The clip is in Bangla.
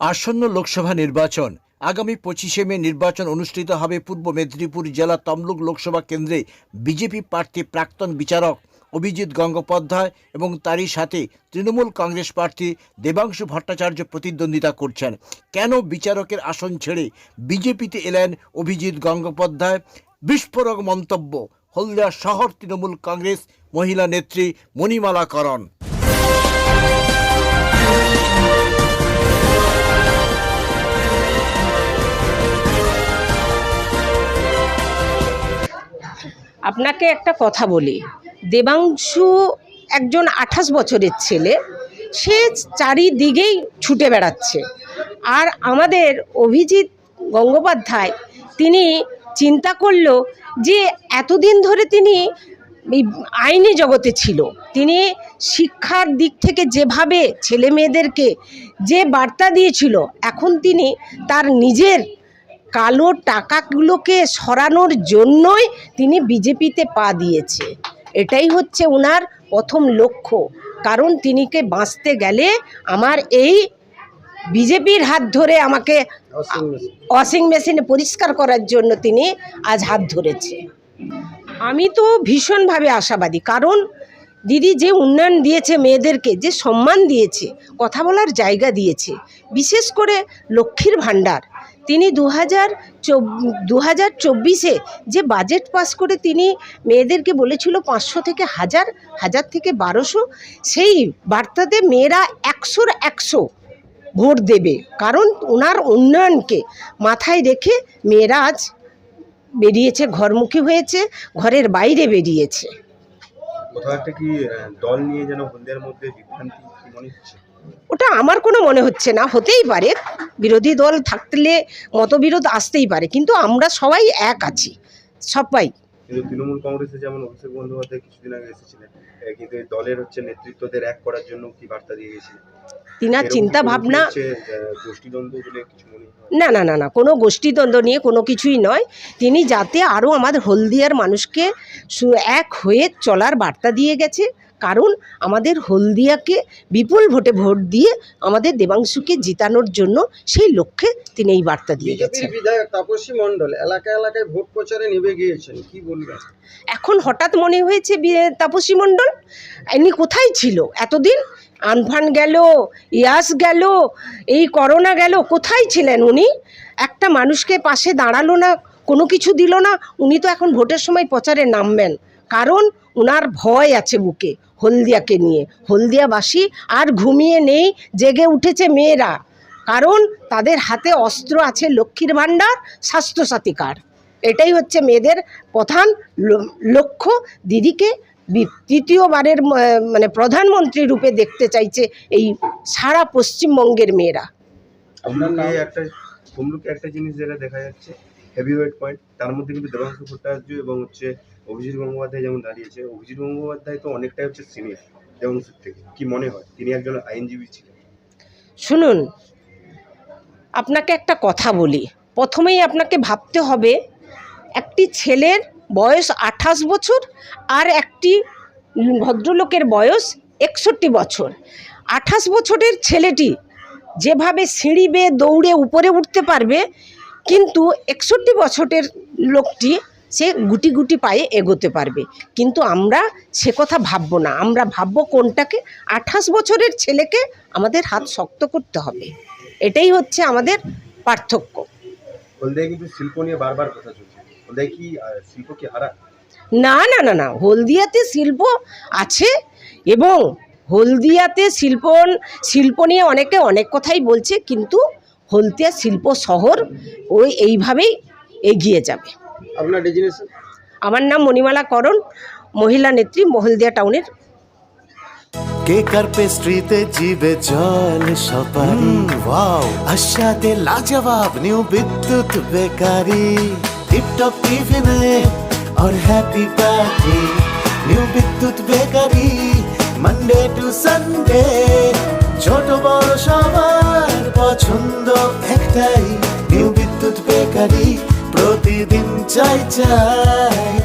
আসন্ন লোকসভা নির্বাচন। আগামী পঁচিশে মে নির্বাচন অনুষ্ঠিত হবে পূর্ব মেদিনীপুর জেলা তমলুক লোকসভা কেন্দ্রে। বিজেপি প্রার্থী প্রাক্তন বিচারক অভিজিৎ গঙ্গোপাধ্যায় এবং তারই সাথে তৃণমূল কংগ্রেস প্রার্থী দেবাংশু ভট্টাচার্য প্রতিদ্বন্দ্বিতা করছেন। কেন বিচারকের আসন ছেড়ে বিজেপিতে এলেন অভিজিৎ গঙ্গোপাধ্যায়? বিস্ফোরক মন্তব্য, হলদিয়া শহর তৃণমূল কংগ্রেস মহিলা নেত্রী মণিমালা করণ আপনাকে একটা কথা বলি। দেবাংশু একজন আঠাশ বছরের ছেলে, সে চারিদিকেই ছুটে বেড়াচ্ছে। আর আমাদের অভিজিৎ গঙ্গোপাধ্যায়, তিনি চিন্তা করল যে এতদিন ধরে তিনি আইনি জগতে ছিল। তিনি শিক্ষার দিক থেকে যেভাবে ছেলে মেয়েদেরকে যে বার্তা দিয়েছিল, এখন তিনি তার নিজের কালো টাকাগুলোকে সরানোর জন্যই তিনি বিজেপিতে পা দিয়েছে। এটাই হচ্ছে ওনার প্রথম লক্ষ্য। কারণ তিনিকে বাঁচতে গেলে আমার এই বিজেপির হাত ধরে আমাকে ওয়াশিং মেশিনে পরিষ্কার করার জন্য তিনি আজ হাত ধরেছে। আমি তো ভীষণভাবে আশাবাদী। কারণ দিদি যে উন্নয়ন দিয়েছে মেয়েদেরকে যে সম্মান দিয়েছে কথা বলার জায়গা দিয়েছে বিশেষ করে লক্ষ্মীর ভাণ্ডার। তিনি দু হাজার দু হাজার চব্বিশে যে বাজেট পাস করে তিনি মেয়েদেরকে বলেছিল পাঁচশো থেকে হাজার হাজার থেকে বারোশো সেই বার্তাতে মেয়েরা একশোর একশো ভোট দেবে। কারণ ওনার উন্নয়নকে মাথায় রেখে মেয়েরা আজ বেরিয়েছে ঘরমুখী হয়েছে ঘরের বাইরে বেরিয়েছে। কোথাও একটা কি দল নিয়ে যেন মধ্যে বিভ্রান্তি মনে হচ্ছে? ওটা আমার কোনো মনে হচ্ছে না হতেই পারে। বিরোধী দল থাকলে মতবিরোধ আসতেই পারে কিন্তু আমরা সবাই এক আছি সবাই। কিন্তু তৃণমূল কংগ্রেসে যেমন অভিষেক বন্দ্যোপাধ্যায় কিছুদিন আগে এসেছিলেন কিন্তু এই দলের হচ্ছে নেতৃত্বদের এক করার জন্য কি বার্তা দিয়ে গেছিলেন? তিনার চিন্তা ভাবনা হচ্ছে, আহ, গোষ্ঠীদ্বন্দ্ব বলে কিছু না না না না কোনো গোষ্ঠীদ্বন্দ্ব নিয়ে কোনো কিছুই নয়। তিনি যাতে আরও আমাদের হলদিয়ার মানুষকে এক হয়ে চলার বার্তা দিয়ে গেছে। কারণ আমাদের হলদিয়াকে বিপুল ভোটে ভোট দিয়ে আমাদের দেবাংশুকে জিতানোর জন্য সেই লক্ষ্যে তিনি এই বার্তা দিয়ে গেছেন। বিধায়ক তাপসী মণ্ডল এলাকায় এলাকায় ভোট প্রচারে নেমে গিয়েছেন কি বলবেন? এখন হঠাৎ মনে হয়েছে বি- তাপসী মণ্ডল ইনি কোথায় ছিল? এতদিন আনফান গেল ইয়াস গেল এই করোনা গেল কোথায় ছিলেন উনি? একটা মানুষকে পাশে দাঁড়াল না কোনো কিছু দিল না উনি তো এখন ভোটের সময় প্রচারে নামবেন। কারণ ওনার ভয় আছে বুকে। হলদিয়াকে নিয়ে। হলদিয়াবাসী আর ঘুমিয়ে নেই, জেগে উঠেছে মেয়েরা। কারণ তাদের হাতে অস্ত্র আছে লক্ষ্মীর ভাণ্ডার স্বাস্থ্যসাথী কার্ড এটাই হচ্ছে মেয়েদের প্রধান লক্ষ্য। দিদিকে তৃতীয়বারের মানে প্রধানমন্ত্রী রূপে দেখতে চাইছে এই সারা পশ্চিমবঙ্গের মেয়েরা। একটা জিনিস যেটা দেখা যাচ্ছে হেভি ওয়েট পয়েন্ট তার মধ্যে কিন্তু দেবাংশু ভট্টাচার্য এবং হচ্ছে অভিজিৎ গঙ্গোপাধ্যায় যেমন দাঁড়িয়েছে, অভিজিৎ গঙ্গোপাধ্যায় তো অনেকটাই হচ্ছে সিনিয়র দেবাংশুর থেকে। কি মনে হয়? তিনি একজন আইনজীবী ছিলেন। শুনুন, আপনাকে একটা কথা বলি। প্রথমেই আপনাকে ভাবতে হবে, একটি ছেলের বয়স আঠাশ বছর আর একটি ভদ্রলোকের বয়স একষট্টি বছর। আঠাশ বছরের ছেলেটি যেভাবে সিঁড়ি বেয়ে দৌড়ে উপরে উঠতে পারবে, কিন্তু একষট্টি বছরের লোকটি সে গুটি গুটি পায়ে এগোতে পারবে। কিন্তু আমরা সে কথা ভাববো না। আমরা ভাববো কোনটাকে? আঠাশ বছরের ছেলেকে আমাদের হাত শক্ত করতে হবে। এটাই হচ্ছে আমাদের পার্থক্য। হলদিয়ায় কিন্তু শিল্প নিয়ে বারবার কথা চলছে। হলদিয়ায় কি শিল্প কি হারা? না না না না। হলদিয়াতে শিল্প আছে এবং হলদিয়াতে শিল্প শিল্প নিয়ে অনেকে অনেক কথাই বলছে কিন্তু হলদিয়া শিল্প শহর ওই এইভাবেই এগিয়ে যাবে। আপনার ডেজিনেশন আমার নাম মণিমালা করণ মহিলা নেত্রী হলদিয়া টাউনের কেকার পেস্ট্রিতে জিবে জল সপারি ওয়াও আশাতে লাজবাব নিউ বিদ্যুৎ বেকারি টিপটপ টিফিনে और happy party new Bidyut bakery Monday to Sunday ছোট বড় সবার পছন্দ একটাই নিউ বিদ্যুৎ বেকারি প্রতিদিন চাই চাই